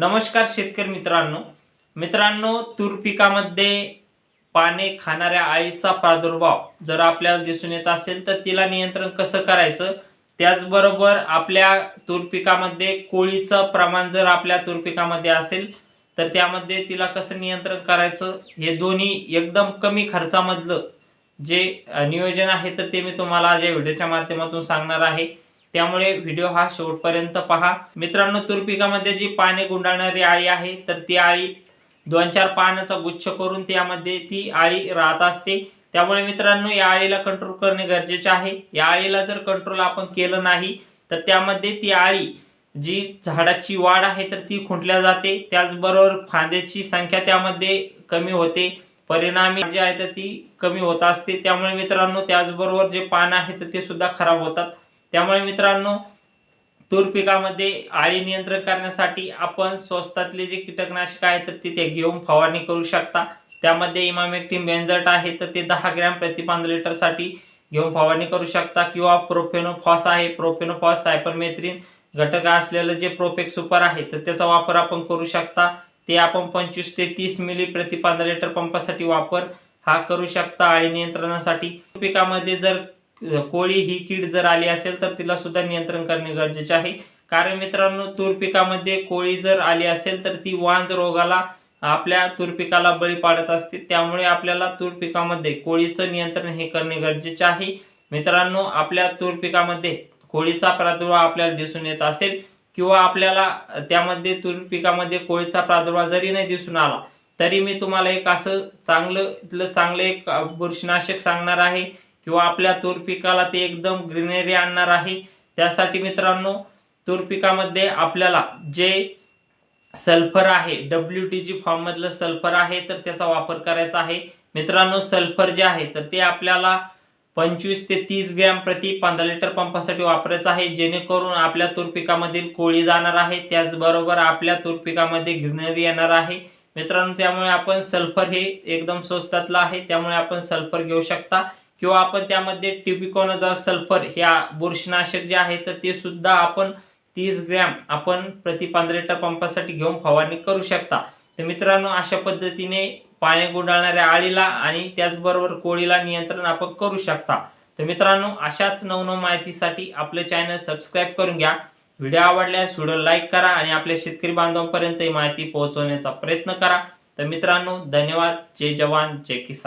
नमस्कार शेतकरी मित्रांनो. मित्रांनो तूर पिकामध्ये पाने खाणाऱ्या आळीचा प्रादुर्भाव जर आपल्याला दिसून येत असेल तर तिला नियंत्रण कसं करायचं? त्याचबरोबर आपल्या तूर पिकामध्ये कोळीचं प्रमाण जर आपल्या तूर पिकामध्ये असेल तर त्यामध्ये तिला कसं नियंत्रण करायचं? हे दोन्ही एकदम कमी खर्चामधलं जे नियोजन आहे तर ते मी तुम्हाला आज या व्हिडिओच्या माध्यमातून सांगणार आहे. त्यामुळे व्हिडिओ हा शेवटपर्यंत पहा. मित्रांनो तूर पिकामध्ये जी पाने गुंडाळणारी आळी आहे तर ती आळी दोन चार पानाचा गुच्छ करून त्यामध्ये ती आळी राहत असते. त्यामुळे मित्रांनो या आळीला कंट्रोल करणे गरजेचे आहे. या आळीला जर कंट्रोल आपण केलं नाही तर त्यामध्ये ती आळी जी झाडाची वाढ आहे तर ती खुंटल्या जाते. त्याचबरोबर फांद्याची संख्या त्यामध्ये कमी होते. परिणामी जी आहे तर ती कमी होत असते. त्यामुळे मित्रांनो त्याचबरोबर जे पान आहे तर ते सुद्धा खराब होतात. त्यामुळे मित्रांनो तूर पिकामध्ये आळी नियंत्रण करण्यासाठी आपण स्वस्तातले जे कीटकनाशक आहेत तर तिथे घेऊन फवारणी करू शकता. त्यामध्ये इमामेक्टिम बेंजट आहे तर ते दहा ग्रॅम प्रति लिटरसाठी घेऊन फवारणी करू शकता. किंवा प्रोफेनोफॉस आहे प्रोफेनोफॉस सायपरमेथ्रिन घटक असलेलं जे प्रोफेक्स सुपर आहे तर त्याचा वापर आपण करू शकता. ते आपण पंचवीस ते तीस मिली प्रति पंधरा लिटर पंपासाठी वापर हा करू शकता आळी नियंत्रणासाठी. पिकामध्ये जर कोळी ही कीड जर आली असेल तर तिला सुद्धा नियंत्रण करणे गरजेचे आहे. कारण मित्रांनो तूर पिकामध्ये कोळी जर आली असेल तर ती वांज रोगाला आपल्या तूर पिकाला बळी पाडत असते. त्यामुळे आपल्याला तूर पिकामध्ये कोळीचं नियंत्रण हे करणे गरजेचे आहे. मित्रांनो आपल्या तूर पिकामध्ये कोळीचा प्रादुर्भाव आपल्याला दिसून येत असेल किंवा आपल्याला त्यामध्ये तूर पिकामध्ये कोळीचा प्रादुर्भाव जरी नाही दिसून आला तरी मी तुम्हाला एक असं चांगलं इथलं चांगलं एक बुरशीनाशक सांगणार आहे. किंवा आपल्या तूर पिकाला ते एकदम ग्रीनरी आणणार आहे. त्यासाठी मित्रांनो तूर पिकामध्ये आपल्याला जे सल्फर आहे डब्ल्यू टी जी फॉर्ममधलं सल्फर आहे तर त्याचा वापर करायचा आहे. मित्रांनो सल्फर जे आहे तर ते आपल्याला पंचवीस ते तीस ग्रॅम प्रति पंधरा लिटर पंपासाठी वापरायचं आहे. जेणेकरून आपल्या तूर पिकामधील कोळी जाणार आहे. त्याचबरोबर आपल्या तूर पिकामध्ये ग्रीनरी येणार आहे. मित्रांनो त्यामुळे आपण सल्फर हे एकदम स्वस्तातलं आहे. त्यामुळे आपण सल्फर घेऊ शकता. किंवा आपण त्यामध्ये टिपिकोनोझॉल सल्फर ह्या बुरशीनाशक जे आहे तर ते सुद्धा आपण तीस ग्रॅम आपण प्रति पंधरा लिटर पंपासाठी घेऊन फवारणी करू शकता. तर मित्रांनो अशा पद्धतीने पाणी गुंडाळणाऱ्या आळीला आणि त्याचबरोबर कोळीला नियंत्रण आपण करू शकता. तर मित्रांनो अशाच नवनव माहितीसाठी आपलं चॅनल सबस्क्राईब करून घ्या. व्हिडिओ आवडल्यास व्हिडिओ लाईक करा आणि आपल्या शेतकरी बांधवांपर्यंत ही माहिती पोहोचवण्याचा प्रयत्न करा. तर मित्रांनो धन्यवाद. जय जवान जय किसान.